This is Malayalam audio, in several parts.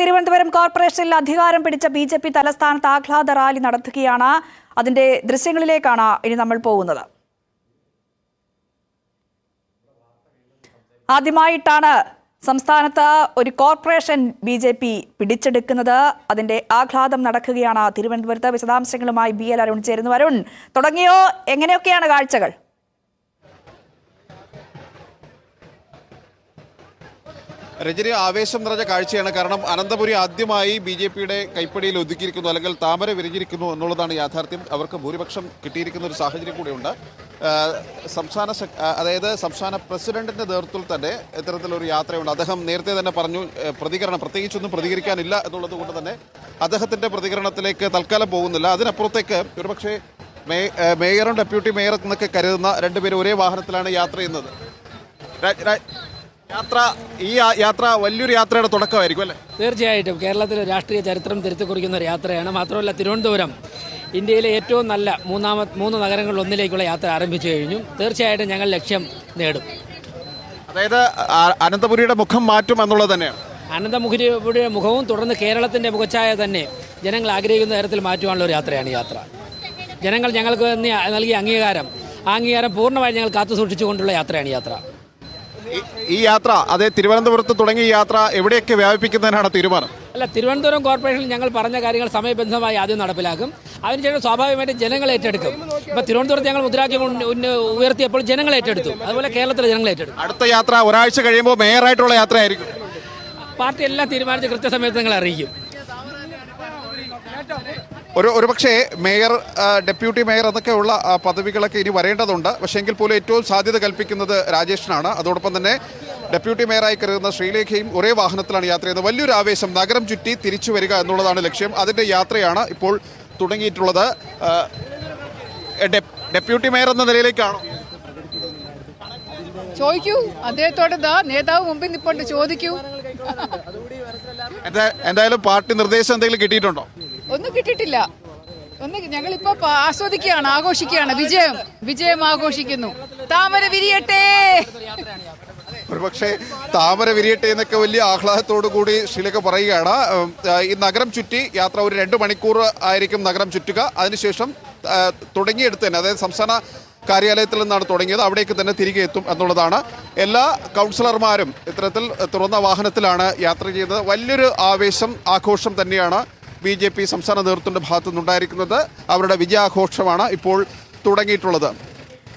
തിരുവനന്തപുരം കോർപ്പറേഷനിൽ അധികാരം പിടിച്ച ബി ജെ പി തലസ്ഥാനത്ത് ആഹ്ലാദ റാലി നടത്തുകയാണ്. അതിന്റെ ദൃശ്യങ്ങളിലേക്കാണ് ഇനി നമ്മൾ പോകുന്നത്. ആദ്യമായിട്ടാണ് സംസ്ഥാനത്ത് ഒരു കോർപ്പറേഷൻ ബി ജെ പി പിടിച്ചെടുക്കുന്നത്. അതിന്റെ ആഹ്ലാദം നടക്കുകയാണ്. തിരുവനന്തപുരത്ത് വിശദാംശങ്ങളുമായി ബി എൽ അരുൺ ചേരുന്നു. അരുൺ തുടങ്ങിയോ? എങ്ങനെയൊക്കെയാണ് കാഴ്ചകൾ? രജനി ആവേശം നിറഞ്ഞ കാഴ്ചയാണ്. കാരണം അനന്തപുരി ആദ്യമായി ബി ജെ പിയുടെ കൈപ്പടിയിൽ ഒതുക്കിയിരിക്കുന്നു അല്ലെങ്കിൽ താമര വിരിഞ്ഞിരിക്കുന്നു എന്നുള്ളതാണ് യാഥാർത്ഥ്യം. അവർക്ക് ഭൂരിപക്ഷം കിട്ടിയിരിക്കുന്ന ഒരു സാഹചര്യം കൂടിയുണ്ട്. സംസ്ഥാന അതായത് സംസ്ഥാന പ്രസിഡന്റിന്റെ നേതൃത്വത്തിൽ തന്നെ ഇത്തരത്തിലൊരു യാത്രയുണ്ട്. അദ്ദേഹം നേരത്തെ തന്നെ പറഞ്ഞു പ്രതികരണം പ്രത്യേകിച്ചൊന്നും പ്രതികരിക്കാനില്ല എന്നുള്ളത് കൊണ്ട് തന്നെ അദ്ദേഹത്തിന്റെ പ്രതികരണത്തിലേക്ക് തൽക്കാലം പോകുന്നില്ല. അതിനപ്പുറത്തേക്ക് ഒരുപക്ഷെ മേയറും ഡെപ്യൂട്ടി മേയർ എന്നൊക്കെ കരുതുന്ന രണ്ടുപേരും ഒരേ വാഹനത്തിലാണ് യാത്ര ചെയ്യുന്നത്. യാത്ര ഈ യാത്ര വലിയൊരു യാത്രയുടെ തുടക്കമായിരിക്കും അല്ലേ? തീർച്ചയായിട്ടും. കേരളത്തിലെ രാഷ്ട്രീയ ചരിത്രം തിരുത്തി കുറിക്കുന്ന ഒരു യാത്രയാണ്. മാത്രമല്ല തിരുവനന്തപുരം ഇന്ത്യയിലെ ഏറ്റവും നല്ല മൂന്നാമത് മൂന്ന് നഗരങ്ങളിൽ ഒന്നിലേക്കുള്ള യാത്ര ആരംഭിച്ചു കഴിഞ്ഞു. തീർച്ചയായിട്ടും ഞങ്ങൾ ലക്ഷ്യം നേടും. അതായത് അനന്തപുരിയുടെ മുഖം മാറ്റും എന്നുള്ളത് തന്നെയാണ്. അനന്തമുഖിയുടെ മുഖവും തുടർന്ന് കേരളത്തിന്റെ മുഖച്ഛായ തന്നെ ജനങ്ങൾ ആഗ്രഹിക്കുന്ന തരത്തിൽ മാറ്റുവാനുള്ള ഒരു യാത്രയാണ് യാത്ര. ജനങ്ങൾ ഞങ്ങൾക്ക് നൽകിയ അംഗീകാരം ആ അംഗീകാരം പൂർണമായി ഞങ്ങൾ കാത്തു സൂക്ഷിച്ചുകൊണ്ടുള്ള യാത്രയാണ് യാത്ര. ഈ- യാത്ര അതേ തിരുവനന്തപുരത്ത് തുടങ്ങിയ യാത്ര എവിടെയൊക്കെ വ്യാപിപ്പിക്കുന്നതിനാണ് തീരുമാനം? അല്ല തിരുവനന്തപുരം കോർപ്പറേഷനിൽ ഞങ്ങൾ പറഞ്ഞ കാര്യങ്ങൾ സമയബന്ധമായി ആദ്യം നടപ്പിലാക്കും. അതിനുശേഷം സ്വാഭാവികമായിട്ടും ജനങ്ങൾ ഏറ്റെടുക്കും. ഇപ്പൊ തിരുവനന്തപുരത്ത് ഞങ്ങൾ മുദ്രാവാക്യം ഉയർത്തിയപ്പോൾ ജനങ്ങൾ ഏറ്റെടുത്തു. അതുപോലെ കേരളത്തിലെ ജനങ്ങൾ ഏറ്റെടുക്കും അടുത്ത യാത്ര ഒരാഴ്ച കഴിയുമ്പോൾ മേയറായിട്ടുള്ള യാത്രയായിരിക്കും. പാർട്ടി എല്ലാം തീരുമാനിച്ച് കൃത്യസമയത്ത് നിങ്ങൾ അറിയിക്കും. ഒരു ഒരു പക്ഷേ മേയർ ഡെപ്യൂട്ടി മേയർ എന്നൊക്കെയുള്ള ഉള്ള പദവികളൊക്കെ ഇനി വരേണ്ടതുണ്ട്. പക്ഷേ എങ്കിൽ പോലും ഏറ്റവും സാധ്യത കൽപ്പിക്കുന്നത് രാജേഷിനാണ്. അതോടൊപ്പം തന്നെ ഡെപ്യൂട്ടി മേയറായി കരുതുന്ന ശ്രീലേഖയും ഒരേ വാഹനത്തിലാണ് യാത്ര ചെയ്യുന്നത്. വലിയൊരു ആവേശം. നഗരം ചുറ്റി തിരിച്ചു വരിക എന്നുള്ളതാണ് ലക്ഷ്യം. അതിന്റെ യാത്രയാണ് ഇപ്പോൾ തുടങ്ങിയിട്ടുള്ളത്. ഡെപ്- ഡെപ്യൂട്ടി മേയർ എന്ന നിലയിലേക്കാണോ? ചോദിക്കൂ. അദ്ദേഹത്തോട് നേതാവ് മുമ്പിൽ നിപ്പോണ്ട്. ചോദിക്കൂ. എന്തായാലും പാർട്ടി നിർദ്ദേശം എന്തെങ്കിലും കിട്ടിയിട്ടുണ്ടോ? ഒന്നും കിട്ടിയിട്ടില്ല. ഒന്ന് ഞങ്ങളിപ്പോ ആസ്വദിക്കുകയാണ് ആഘോഷിക്കുകയാണ്. വിജയം വിജയം ആഘോഷിക്കുന്നു. താമര വിരിയട്ടെ! ഒരുപക്ഷെ താമര വിരിയട്ടെ എന്നൊക്കെ വലിയ ആഹ്ലാദത്തോടു കൂടി ശ്രീലക്ക പറയുകയാണ്. ഈ നഗരം ചുറ്റി യാത്ര ഒരു രണ്ട് മണിക്കൂർ ആയിരിക്കും നഗരം ചുറ്റുക. അതിനുശേഷം തുടങ്ങിയെടുത്ത് തന്നെ അതായത് സംസ്ഥാന കാര്യാലയത്തിൽ നിന്നാണ് തുടങ്ങിയത്. അവിടേക്ക് തന്നെ തിരികെ എത്തും എന്നുള്ളതാണ്. എല്ലാ കൗൺസിലർമാരും ഇത്തരത്തിൽ തുറന്ന വാഹനത്തിലാണ് യാത്ര ചെയ്യുന്നത് വലിയൊരു ആവേശം ആഘോഷം തന്നെയാണ് ബി ജെ പി സംസ്ഥാന നേതൃത്വത്തിന്റെ ഭാഗത്തു നിന്നുണ്ടായിരിക്കുന്നത് അവരുടെ വിജയാഘോഷമാണ് ഇപ്പോൾ തുടങ്ങിയിട്ടുള്ളത്.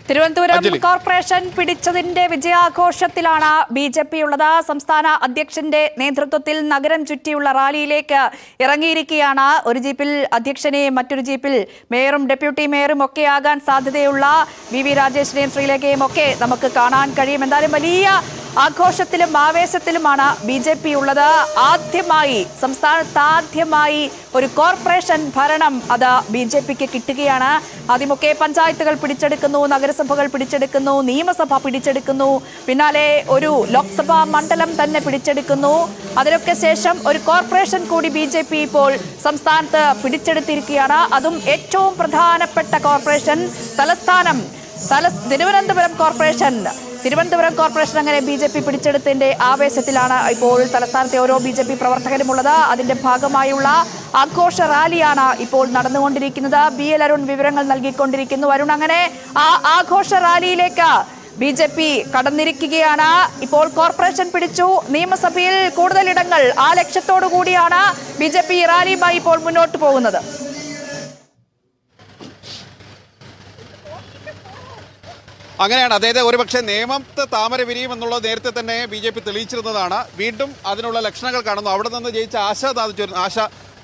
തിരുവനന്തപുരം കോർപ്പറേഷൻ പിടിച്ചതിന്റെ വിജയാഘോഷത്തിലാണ് ബി ജെ പി ഉള്ളത്. സംസ്ഥാന അധ്യക്ഷന്റെ നേതൃത്വത്തിൽ നഗരം ചുറ്റിയുള്ള റാലിയിലേക്ക് ഇറങ്ങിയിരിക്കുകയാണ്. ഒരു ജീപ്പിൽ അധ്യക്ഷനെയും മറ്റൊരു ജീപ്പിൽ മേയറും ഡെപ്യൂട്ടി മേയറും ഒക്കെ ആകാൻ സാധ്യതയുള്ള വി വി രാജേഷിനെയും ശ്രീലേഖയും ഒക്കെ നമുക്ക് കാണാൻ കഴിയും. എന്തായാലും വലിയ ആഘോഷത്തിലും ആവേശത്തിലുമാണ് ബി ജെ പി ഉള്ളത്. ആദ്യമായി സംസ്ഥാനത്ത് ആദ്യമായി ഒരു കോർപ്പറേഷൻ ഭരണം അത് ബി ജെ പിക്ക് കിട്ടുകയാണ്. ആദ്യമൊക്കെ പഞ്ചായത്തുകൾ പിടിച്ചെടുക്കുന്നു നഗരസഭകൾ പിടിച്ചെടുക്കുന്നു നിയമസഭ പിടിച്ചെടുക്കുന്നു. പിന്നാലെ ഒരു ലോക്സഭാ മണ്ഡലം തന്നെ പിടിച്ചെടുക്കുന്നു. അതിനൊക്കെ ശേഷം ഒരു കോർപ്പറേഷൻ കൂടി ബി ജെ പി ഇപ്പോൾ സംസ്ഥാനത്ത് പിടിച്ചെടുത്തിരിക്കുകയാണ്. അതും ഏറ്റവും പ്രധാനപ്പെട്ട കോർപ്പറേഷൻ തലസ്ഥാനം തിരുവനന്തപുരം കോർപ്പറേഷൻ. തിരുവനന്തപുരം കോർപ്പറേഷൻ അങ്ങനെ ബി ജെ പി പിടിച്ചെടുത്തതിന്റെ ആവേശത്തിലാണ് ഇപ്പോൾ തലസ്ഥാനത്തെ ഓരോ ബി ജെ പി പ്രവർത്തകരുമുള്ളത്. അതിന്റെ ഭാഗമായുള്ള ആഘോഷ റാലിയാണ് ഇപ്പോൾ നടന്നുകൊണ്ടിരിക്കുന്നത്. ബി എൽ അരുൺ വിവരങ്ങൾ നൽകിക്കൊണ്ടിരിക്കുന്നു. അരുൺ അങ്ങനെ ആ ആഘോഷ റാലിയിലേക്ക് ബി ജെ പി കടന്നിരിക്കുകയാണ്. ഇപ്പോൾ കോർപ്പറേഷൻ പിടിച്ചു. നിയമസഭയിൽ കൂടുതൽ ഇടങ്ങൾ ആ ലക്ഷ്യത്തോടു കൂടിയാണ് ബി ജെ പി റാലിയുമായി ഇപ്പോൾ മുന്നോട്ട് പോകുന്നത്. അങ്ങനെയാണ്. അതായത് ഒരുപക്ഷെ നിയമത്തെ താമര വിരിയും എന്നുള്ളത് നേരത്തെ തന്നെ ബി ജെ പി തെളിയിച്ചിരുന്നതാണ്. വീണ്ടും അതിനുള്ള ലക്ഷണങ്ങൾ കാണുന്നു. അവിടെ നിന്ന് ജയിച്ച ആശ സാധിച്ചു ആശ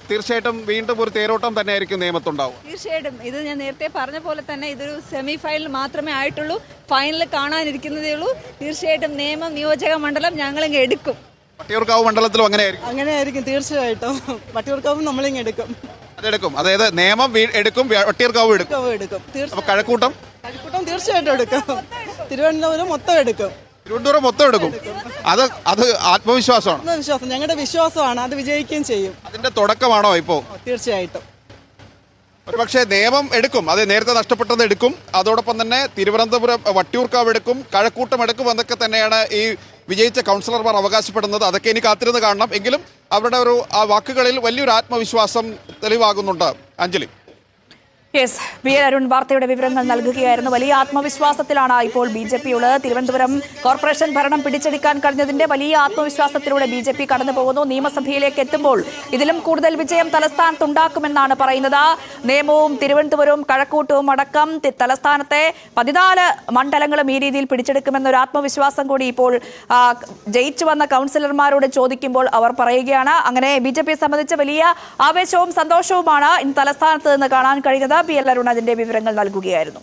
തീർച്ചയായിട്ടും വീണ്ടും ഒരു തേരോട്ടം തന്നെ തന്നെയായിരിക്കും നിയമത്തുണ്ടാവും തീർച്ചയായിട്ടും. ഇത് ഞാൻ നേരത്തെ പറഞ്ഞ പോലെ തന്നെ ഇതൊരു സെമി ഫൈനൽ മാത്രമേ ആയിട്ടുള്ളൂ. ഫൈനൽ കാണാനിരിക്കുന്നതേ ഉള്ളൂ. തീർച്ചയായിട്ടും നിയമം നിയോജക മണ്ഡലം ഞങ്ങളിങ്ങ് എടുക്കും. വട്ടിയൂർക്കാവ് മണ്ഡലത്തിലും അങ്ങനെയായിരിക്കും. അങ്ങനെയായിരിക്കും തീർച്ചയായിട്ടും. വട്ടിയൂർക്കാവും നമ്മളിങ്ങ് എടുക്കും. അതെടുക്കും. അതായത് നിയമം എടുക്കും വട്ടിയൂർക്കാവ് എടുക്കും. എടുക്കും. കഴക്കൂട്ടം? കരിക്കൂട്ടം തീർച്ചയായിട്ടും എടുക്കും. തിരുവനന്തപുരം മൊത്തം എടുക്കും. തിരുവനന്തപുരം മൊത്തം എടുക്കും. അത് അത് ആത്മവിശ്വാസമാണ്. ആത്മവിശ്വാസം വിശ്വാസം ഞങ്ങളുടെ വിശ്വാസമാണ് അത് വിജയിക്കുകയും ചെയ്യും. അതിന്റെ തുടക്കമാണോ ഇപ്പോ? തീർച്ചയായിട്ടും. ഒരുപക്ഷെ നിയമം എടുക്കും അത് നേരത്തെ നഷ്ടപ്പെട്ടത് എടുക്കും അതോടൊപ്പം തന്നെ തിരുവനന്തപുരം വട്ടിയൂർക്കാവ് എടുക്കും കഴക്കൂട്ടം എടുക്കും എന്നൊക്കെ തന്നെയാണ് ഈ വിജയിച്ച കൗൺസിലർമാർ അവകാശപ്പെടുന്നത്. അതൊക്കെ ഇനി കാത്തിരുന്ന് കാണണം. എങ്കിലും അവരുടെ ഒരു ആ വാക്കുകളിൽ വലിയൊരു ആത്മവിശ്വാസം തെളിവാകുന്നുണ്ട് Anjali. Yes B L Arun വാർത്തയുടെ വിവരങ്ങൾ നൽകുകയായിരുന്നു. വലിയ ആത്മവിശ്വാസത്തിലാണ് ഇപ്പോൾ ബി ജെ പി ഉള്ളത്. തിരുവനന്തപുരം കോർപ്പറേഷൻ ഭരണം പിടിച്ചെടുക്കാൻ കഴിഞ്ഞതിന്റെ വലിയ ആത്മവിശ്വാസത്തിലൂടെ ബി ജെ പി കടന്നു പോകുന്നു. നിയമസഭയിലേക്ക് എത്തുമ്പോൾ ഇതിലും കൂടുതൽ വിജയം തലസ്ഥാനത്തുണ്ടാക്കുമെന്നാണ് പറയുന്നത്. നിയമവും തിരുവനന്തപുരവും കഴക്കൂട്ടവും അടക്കം തലസ്ഥാനത്തെ പതിനാല് മണ്ഡലങ്ങളും ഈ രീതിയിൽ പിടിച്ചെടുക്കുമെന്നൊരു ആത്മവിശ്വാസം കൂടി ഇപ്പോൾ ജയിച്ചു വന്ന കൗൺസിലർമാരോട് ചോദിക്കുമ്പോൾ അവർ പറയുകയാണ്. അങ്ങനെ ബി ജെ പിയെ സംബന്ധിച്ച് വലിയ ആവേശവും സന്തോഷവുമാണ് ഇന്ന് തലസ്ഥാനത്ത് നിന്ന് കാണാൻ കഴിഞ്ഞത് പി എൽ അരുൺ അതിന്റെ വിവരങ്ങൾ നൽകുകയായിരുന്നു